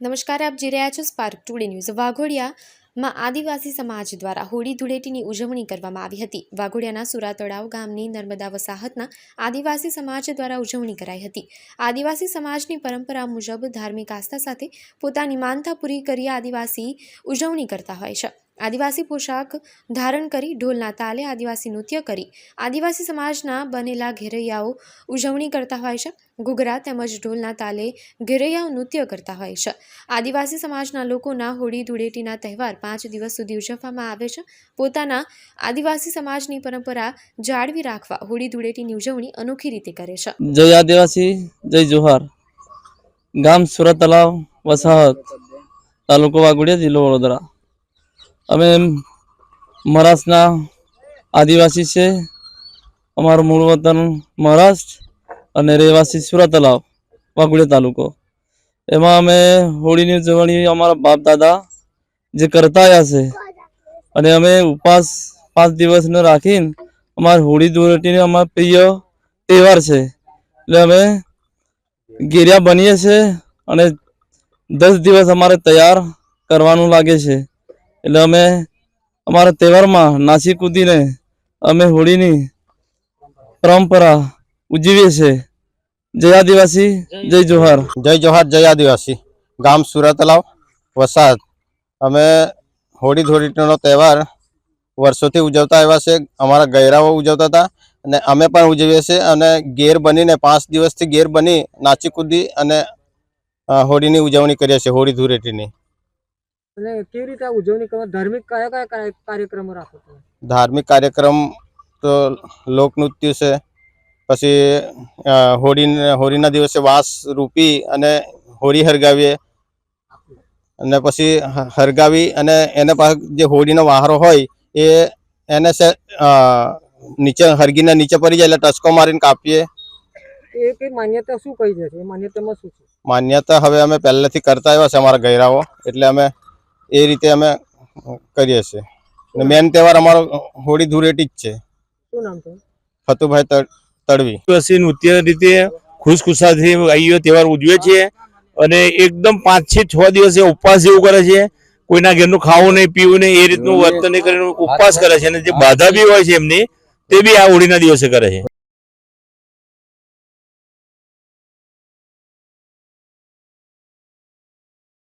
નમસ્કાર, આપ જોઈ રહ્યા છો સ્પાર્ક ટુડે ન્યૂઝ વાઘોડિયામાં આદિવાસી સમાજ દ્વારા હોળી ધૂળેટીની ઉજવણી કરવામાં આવી હતી. વાઘોડિયાના સુરા તળાવ ગામની નર્મદા વસાહતના આદિવાસી સમાજ દ્વારા ઉજવણી કરાઈ હતી. આદિવાસી સમાજની પરંપરા મુજબ ધાર્મિક આસ્થા સાથે પોતાની માનતા પૂરી કરી આદિવાસી ઉજવણી કરતા હોય છે. આદિવાસી પોશાક ધારણ કરી, ઢોલના તાલે આદિવાસી નૃત્ય કરી. આદિવાસી સમાજના બનેલા ઘેરૈયાઓ ઉજવણી કરતા હોય છે. ઘૂઘરા તેમજ ઢોલના તાલે ઘેરૈયાઓ નૃત્ય કરતા હોય છે. આદિવાસી સમાજના લોકોના હોળી ધૂળેટીના તહેવાર પાંચ દિવસ સુધી ઉજવવામાં આવે છે. પોતાના આદિવાસી સમાજની પરંપરા જાળવી રાખવા હોળી ધૂળેટીની ઉજવણી અનોખી રીતે કરે છે. જય આદિવાસી, જય જોહાર. ગામ સુરત તલાવ વસાહત, તાલુકો વાઘોડિયા જિલ્લો વડોદરા. અમે મહારાષ્ટ્રના આદિવાસી છે. અમારું મૂળ વતન મહારાષ્ટ્ર અને રહેવાસી સુરત તલાવ વાઘોડિયા તાલુકો. એમાં અમે હોળીની ઉજવણી અમારા બાપ દાદા જે કરતા આવ્યા છે અને અમે ઉપવાસ પાંચ દિવસનો રાખીને અમારી હોળી ધૂળેટીને અમારો પ્રિય તહેવાર છે. એટલે અમે ગેરિયા બનીએ છીએ અને દસ દિવસ અમારે તૈયાર કરવાનું લાગે છે. એટલે અમે અમારા તહેવારમાં નાસી કૂદીને અમે હોળીની પરંપરા ઉજવીએ છીએ. જય આદિવાસી, જય જોહાર. જય જોહાર, જય આદિવાસી. ગામ સુરત તલાવ વસાદ અમે હોળી ધૂળેટીનો તહેવાર વર્ષોથી ઉજવતા આવ્યા છે. અમારા ગયરાઓ ઉજવતા હતા અને અમે પણ ઉજવીએ છીએ અને ગેર બનીને પાંચ દિવસથી ગેર બની નાચી કૂદી અને હોળીની ઉજવણી કરીએ છીએ, હોળી ધૂળેટીની. અને કેવી રીતે આ ઉજવણી કરવા ધાર્મિક કયા કયા કાર્યક્રમો રાખો છો ધાર્મિક કાર્યક્રમ તો લોકનૃત્ય છે પછી હોળી હોળીના દિવસે વાસ રૂપી અને હોળી હરગાવીએ. અને પછી હરગાવી અને એને પાસે જે હોળીનો વાહરો હોય એ એને નીચે હરગીને નીચે પડી જાય એટલે ટચકો મારીને કાપીએ. એ કઈ માન્યતા શું કહી છે? માન્યતામાં શું છે? માન્યતા હવે અમે પહેલેથી કરતા આવ્યા છે અમારા ગૈરાઓ એટલે અમે એ રીતે અમે કરીએ છીએ. અને મેન તહેવાર અમારો હોળી ધૂળેટી જ છે. શું નામ છે? ફતુભાઈ તડવી. દિવસીય નૃત્ય રીતે ખુશખુશાલથી અહીંયો તહેવાર ઉજવે છે અને એકદમ પાંચથી છ દિવસે ઉપવાસ જેવું કરે છે. કોઈના ઘરનું ખાવું નહીં પીવું નહીં એ રીતનું વર્તન કરીને ઉપવાસ કરે છે. અને જે બાધા બી હોય છે એમની તે બી આ હોળીના દિવસે કરે છે.